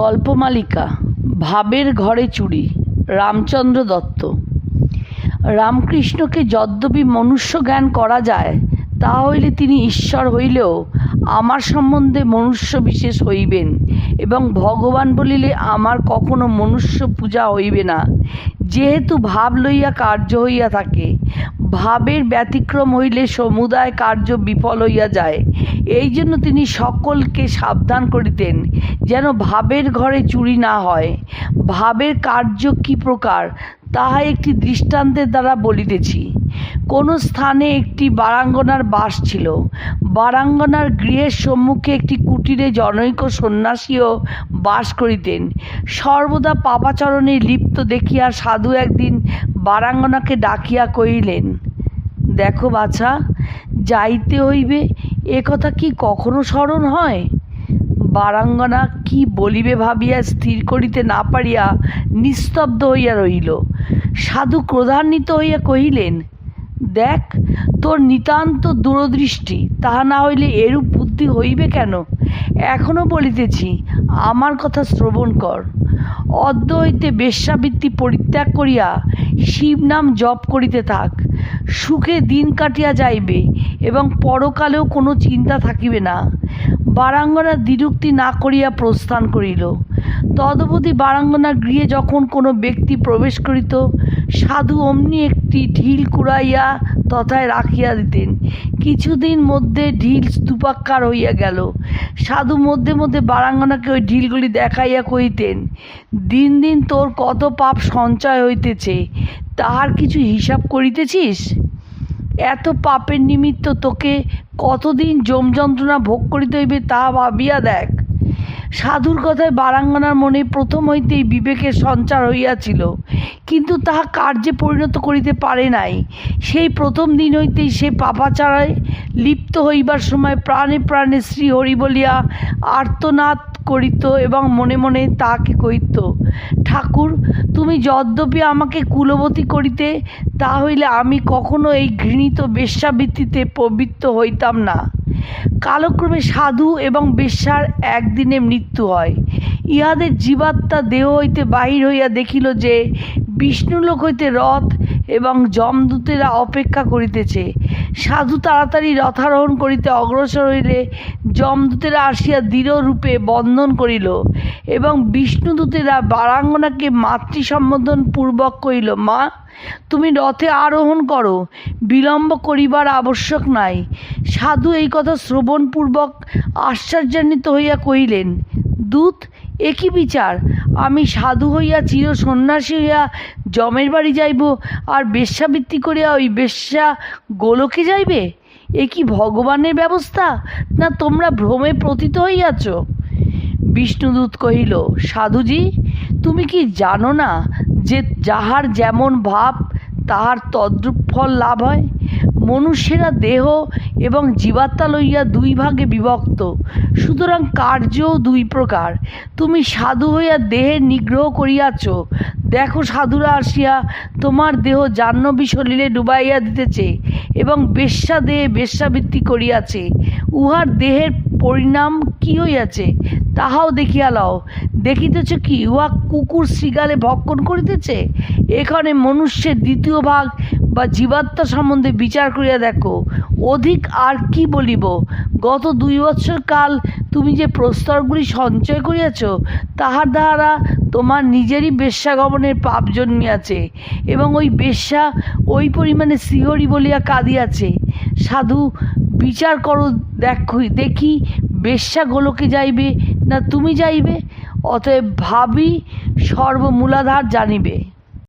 গল্পমালিকা, ভাবের ঘরে চুরি, রামচন্দ্র দত্ত। রামকৃষ্ণকে যদ্যপি মনুষ্য জ্ঞান করা যায় তাহা হইলে তিনি ঈশ্বর হইলেও আমার সম্বন্ধে মনুষ্য বিশেষ হইবেন এবং ভগবান বলিলে আমার কখনো মনুষ্য পূজা হইবে না। যেহেতু ভাব লইয়া কার্য হইয়া থাকে ভাবের ব্যতিক্রম হইলে সমুদায় কার্য বিফল হইয়া যায়। এই জন্য তিনি সকলকে সাবধান করিতেন, যেন ভাবের ঘরে চুরি না হয়। ভাবের কার্য কি প্রকার? তাহা একটি দৃষ্টান্তের দ্বারা বলিতেছি। কোনো স্থানে একটি বারাঙ্গনার বাস ছিল। বারাঙ্গনার গৃহের সম্মুখে একটি কুটিরে জনৈক সন্ন্যাসীও বাস করিতেন। সর্বদা পাপাচরণে লিপ্ত দেখিয়া সাধু একদিন বারাঙ্গনাকে ডাকিয়া কহিলেন, দেখো বাছা, যাইতে হইবে, এ কথা কি কখনো স্মরণ হয়? বারাঙ্গনা কি বলিবে ভাবিয়া স্থির করিতে না পারিয়া নিস্তব্ধ হইয়া রহিল। সাধু ক্রোধান্বিত হইয়া কহিলেন, দেখ, তোর নিতান্ত দূরদৃষ্টি, তাহা না হইলে এরূপ বুদ্ধি হইবে কেন? এখনও বলিতেছি, আমার কথা শ্রবণ কর। অদ্য হইতে বেশ্যাবৃত্তি পরিত্যাগ করিয়া শিব নাম জপ করিতে থাক। সুখে দিন কাটিয়া যাইবে এবং পরকালেও কোনো চিন্তা থাকিবে না। বারাঙ্গনা দ্বিরুক্তি না করিয়া প্রস্থান করিল। তদবধি বারাঙ্গনার গৃহে যখন কোনো ব্যক্তি প্রবেশ করিত, সাধু অমনি একটি ঢিল কুড়াইয়া তথায় রাখিয়া দিতেন। কিছুদিন মধ্যে ঢিল স্তূপাকার হইয়া গেল। সাধু মধ্যে মধ্যে বারাঙ্গনাকে ওই ঢিলগুলি দেখাইয়া কহিতেন, দিন দিন তোর কত পাপ সঞ্চয় হইতেছে তাহার কিছু হিসাব করিতেছিস? এত পাপের নিমিত্ত তোকে কতদিন যম যন্ত্রণা ভোগ করিতে হইবে তাহা ভাবিয়া দেখ। সাধুর কথায় বারাঙ্গনার মনে প্রথম হইতেই বিবেকের সঞ্চার হইয়াছিল, কিন্তু তাহা কার্যে পরিণত করিতে পারে নাই। সেই প্রথম দিন হইতেই সে পাপাচারায় লিপ্ত হইবার সময় প্রাণে প্রাণে শ্রীহরি বলিয়া, আর্তনাদ করিত এবং মনে মনে তাহাকে কহিত, ঠাকুর, তুমি যদ্যপি আমাকে কুলবতী করিতে তা হইলে আমি কখনো এই ঘৃণিত বেশ্যাবৃত্তিতে প্রবৃত্ত হইতাম না। কালক্রমে সাধু এবং বেশ্যার একদিনে মৃত্যু হয়। ইহাদের জীবাত্মা দেহ হইতে বাহির হইয়া দেখিল যে, বিষ্ণুলোক হইতে রথ এবং যমদূতেরা অপেক্ষা করিতেছে। সাধু তাড়াতাড়ি রথারোহণ করিতে অগ্রসর হইলে যমদূতেরা আসিয়া দৃঢ় রূপে বন্ধন করিল এবং বিষ্ণুদূতেরা বারাঙ্গনাকে মাতৃ সম্বোধন পূর্বক কহিল, মা, তুমি রথে আরোহণ করো, বিলম্ব করিবার আবশ্যক নাই। সাধু এই কথা শ্রবণপূর্বক আশ্চর্যান্বিত হইয়া কহিলেন, দূত একই বিচার? আমি সাধু হইয়া চির সন্ন্যাসী হইয়া জমের বাড়ি যাইব, আর বেশ্যাবৃত্তি করিয়া ওই বেশ্যা গোলকে যাইবে? এ কি ভগবানের ব্যবস্থা? না তোমরা ভ্রমে প্রতীত হইয়াছ? বিষ্ণুদূত কহিল, সাধুজি, তুমি কি জানো না যে যাহার যেমন ভাব, তাহার তদ্রূপ ফল লাভ হয়? মনুষ্যেরা দেহ এবং জীবাত্মা লইয়া দুই ভাগে বিভক্ত। সুতরাং কার্যও দুই প্রকার। তুমি সাধু হইয়া দেহের নিগ্রহ করিয়াছ। দেখো সাধুরা আসিয়া তোমার দেহ জাহ্নবী সলিলে ডুবাইয়া দিতেছে এবং বেশ্যা দেহে বেশ্যাবৃত্তি করিয়াছে। উহার দেহের পরিণাম কি হইয়াছে তাহাও দেখিয়া লও। দেখিতেছ কি, উহা কুকুর শৃগালে ভক্ষণ করিতেছে? এখানে মনুষ্যের দ্বিতীয় ভাগ বা জীবাত্মা সম্বন্ধে বিচার করিয়া দেখো, অধিক আর কি বলিব? গত দুই বৎসর কাল তুমি যে প্রস্তরগুলি সঞ্চয় করিয়াছ, তাহার দ্বারা তোমার নিজেরই বেশ্যাগমনের পাপ জন্মিয়াছে এবং ওই বেশ্যা ওই পরিমাণে শ্রীহরি বলিয়া কাঁদিয়াছে। সাধু, বিচার করো দেখো, দেখি বেশ্যা গোলকে যাইবে না তুমি যাইবে? অতএব ভাবি সর্বমূলাধার জানিবে।